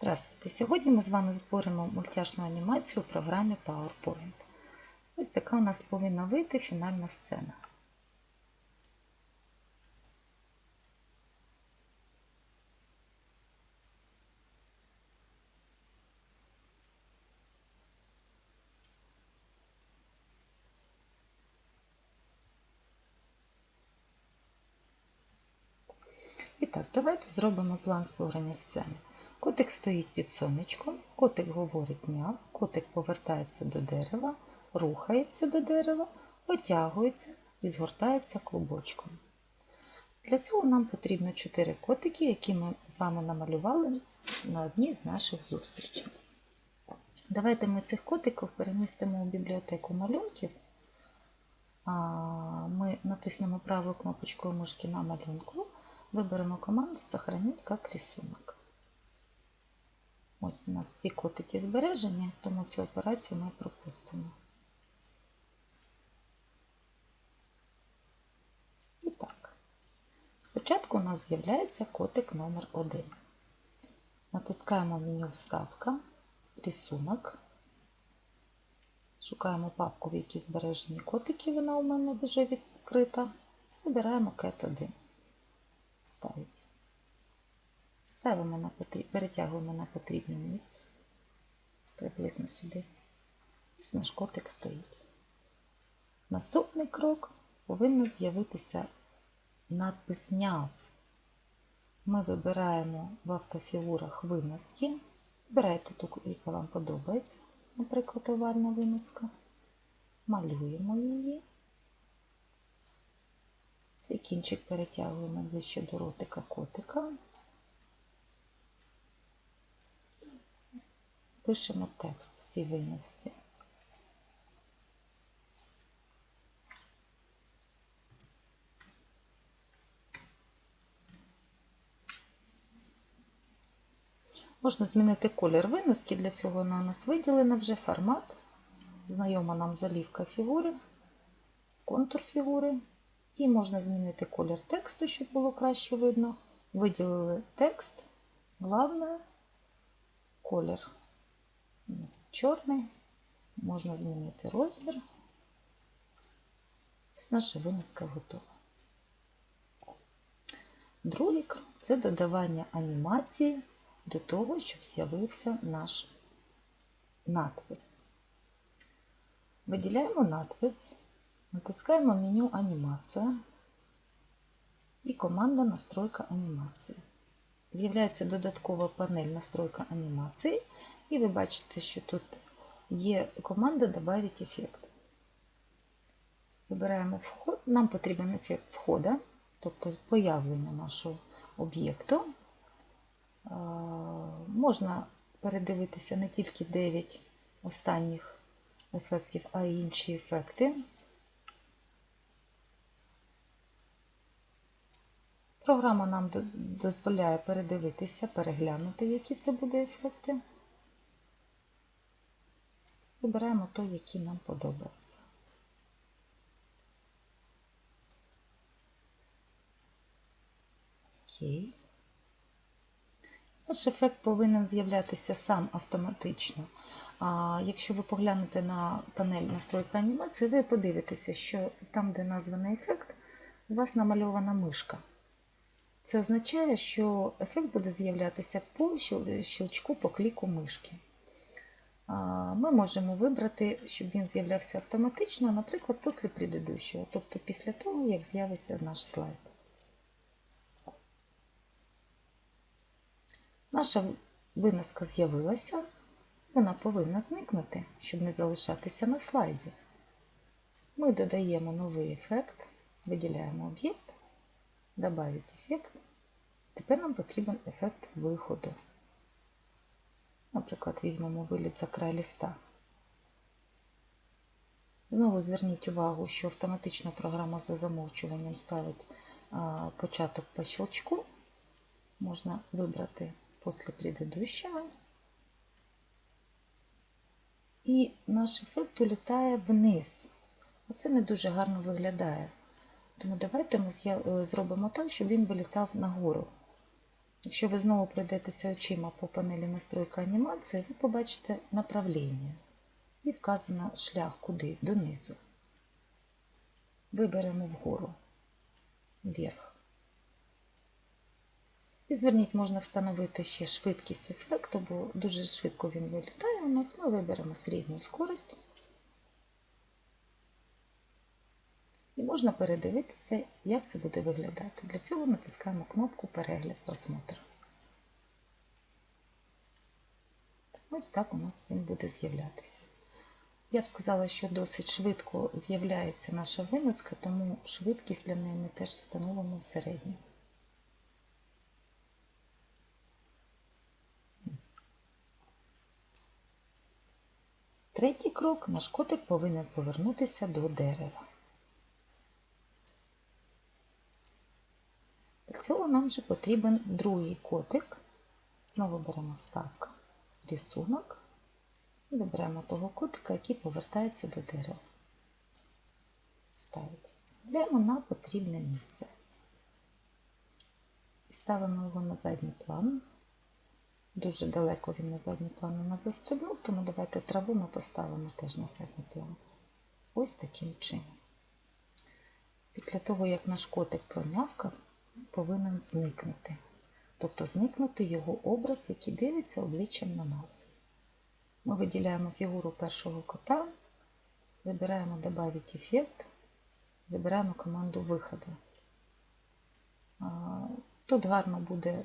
Здравствуйте! Сьогодні ми з вами створимо мультяшну анімацію у програмі PowerPoint. Ось така у нас повинна вийти фінальна сцена. І так, давайте зробимо план створення сцени. Котик стоїть під сонечком, котик говорить няв, котик повертається до дерева, рухається до дерева, потягується і згортається клубочком. Для цього нам потрібно 4 котики, які ми з вами намалювали на одній з наших зустрічей. Давайте ми цих котиків перемістимо у бібліотеку малюнків. Ми натиснемо правою кнопочкою мишки на малюнку, виберемо команду Сохранить як рисунок. Ось у нас всі котики збережені, тому цю операцію ми пропустимо. І так, спочатку у нас з'являється котик номер 1 Натискаємо меню Вставка, рисунок. Шукаємо папку, в якій збережені котики, вона у мене вже відкрита. Вибираємо Cat 1. Ставить. Ставимо на потріб... перетягуємо на потрібне місце. Приблизно сюди. Ось наш котик стоїть. Наступний крок повинен з'явитися надпис «Няв». Ми вибираємо в автофігурах виноски. Вибирайте ту, яка вам подобається, наприклад, овальна виноска. Малюємо її. Цей кінчик перетягуємо ближче до ротика котика. Пишемо текст в цій виносці. Можна змінити колір виноски, для цього на нас виділено вже формат. Знайома нам залівка фігури, контур фігури. І можна змінити колір тексту, щоб було краще видно. Виділили текст, головне колір чорний. Можна змінити розмір. Ось наша виноска готова. Другий крок це додавання анімації до того, щоб з'явився наш надпис. Виділяємо надпис, натискаємо меню Анімація і команда Настройка анімації. З'являється додаткова панель Настройка анімації, і ви бачите, що тут є команда Добавить ефект. Вибираємо вход, нам потрібен ефект входа, тобто появлення нашого об'єкту. Можна передивитися не тільки 9 останніх ефектів, а й інші ефекти. Програма нам дозволяє передивитися, переглянути, які це буде ефекти. Вибираємо той, який нам подобається. Окей. Наш ефект повинен з'являтися сам автоматично. А Якщо ви поглянете на панель настройка анімації, ви подивитеся, що там, де названий ефект, у вас намальована мишка. Це означає, що ефект буде з'являтися по щелчку по кліку мишки. Ми можемо вибрати, щоб він з'являвся автоматично, наприклад, після предыдущого, тобто після того, як з'явиться наш слайд. Наша виноска з'явилася, вона повинна зникнути, щоб не залишатися на слайді. Ми додаємо новий ефект, виділяємо об'єкт, «Добавить ефект. Тепер нам потрібен ефект виходу. Наприклад, візьмемо виліт за край листа. Знову зверніть увагу, що автоматично програма за замовчуванням ставить початок по щелчку. Можна вибрати після предыдущего. І наш ефект улітає вниз. Оце не дуже гарно виглядає. Тому давайте ми зробимо так, щоб він вилітав нагору. Якщо ви знову пройдетеся очима по панелі настройка анімації, ви побачите направлення і вказано шлях куди донизу. Виберемо вгору, вверх. І зверніть, можна встановити ще швидкість ефекту, бо дуже швидко він вилітає у нас. Ми виберемо середню скорість. І можна передивитися, як це буде виглядати. Для цього натискаємо кнопку Перегляд просмотр. Ось так у нас він буде з'являтися. Я б сказала, що досить швидко з'являється наша виноска, тому швидкість для неї ми теж встановимо середню. Третій крок наш котик повинен повернутися до дерева. Для цього нам вже потрібен другий котик. Знову беремо вставка, рисунок і вибираємо того котика, який повертається до дерева. Вставити. Вставляємо на потрібне місце. І ставимо його на задній план. Дуже далеко він на задній план у нас застрибнув, тому давайте траву ми поставимо теж на задній план. Ось таким чином. Після того, як наш котик пронявкав, повинен зникнути. Тобто зникнути його образ, який дивиться обличчям на нас. Ми виділяємо фігуру першого кота, вибираємо «Добавить ефект, вибираємо команду виходу. Тут гарно буде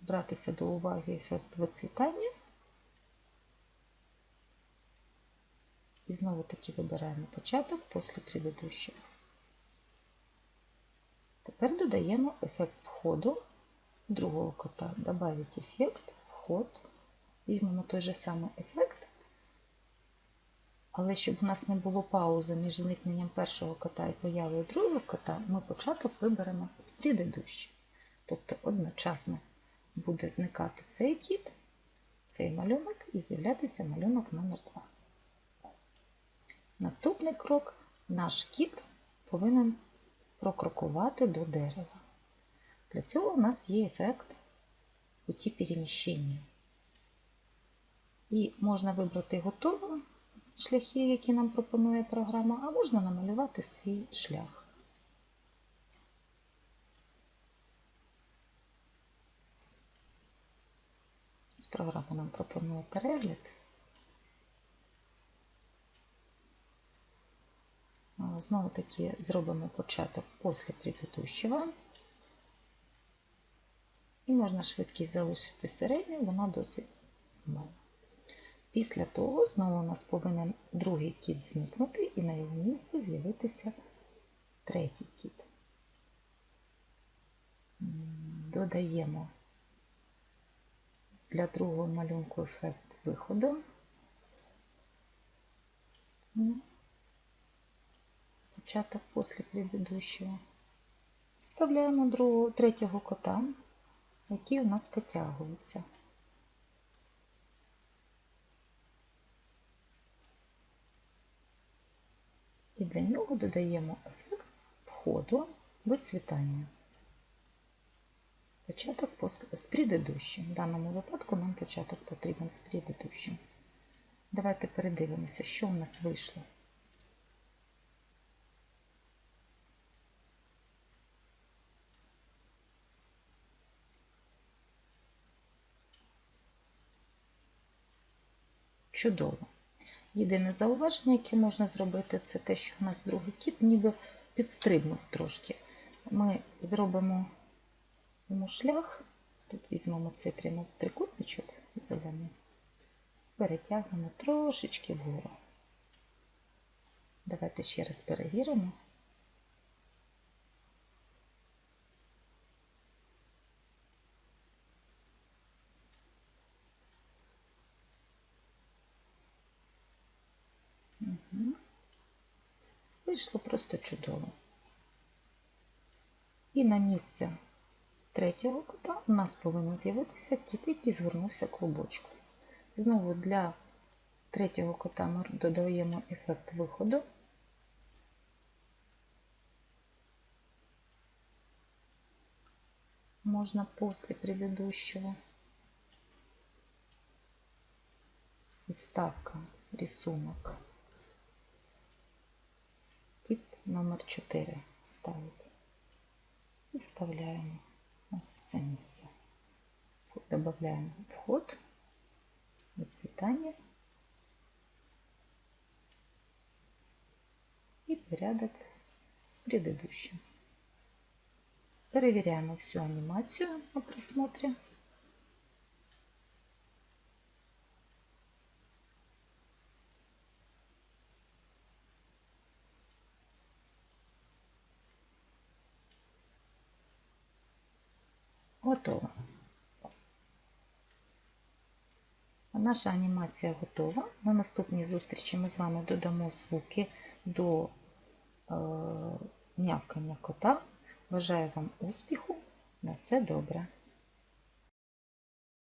братися до уваги ефект вицвітання. І знову таки вибираємо початок після предыдущого. Тепер додаємо ефект входу другого кота. Добавить ефект, вход. Візьмемо той же самий ефект, але щоб у нас не було паузи між зникненням першого кота і появою другого кота, ми початок виберемо з предыдущим. Тобто одночасно буде зникати цей кіт, цей малюнок і з'являтися малюнок номер 2. Наступний крок наш кіт повинен прокрокувати до дерева. Для цього у нас є ефект путі переміщення. І можна вибрати готові шляхи, які нам пропонує програма, а можна намалювати свій шлях. Програма нам пропонує перегляд. Знову таки зробимо початок після предыдущого. І можна швидкість залишити середню, вона досить мала. Після того знову у нас повинен другий кіт зникнути і на його місце з'явитися третій кіт. Додаємо для другого малюнку ефект виходу. Початок після предыдущего. Вставляємо другого, третього кота, який у нас потягується. І для нього додаємо ефект входу вицвітання. Початок з предыдущим. В даному випадку нам початок потрібен з предыдущим. Давайте передивимося, що в нас вийшло. Чудово. Єдине зауваження, яке можна зробити, це те, що у нас другий кіт ніби підстрибнув трошки. Ми зробимо йому шлях, тут візьмемо цей прямо трикутничок зелений, перетягнемо трошечки вгору. Давайте ще раз перевіримо. Вийшло просто чудово. І на місце третього кота у нас повинен з'явитися кіт, який згорнувся клубочком. Знову для третього кота ми додаємо ефект виходу. можно после предыдущего. И вставка рисунок. Номер 4 ставить. І вставляємо ось в це місце. Добавляємо вход, вицвітання і порядок з предыдущим. Перевіряємо всю анімацію на просмотрі. Готово. Наша анімація готова. На наступній зустрічі ми з вами додамо звуки до е, нявкання кота. Бажаю вам успіху. На все добре.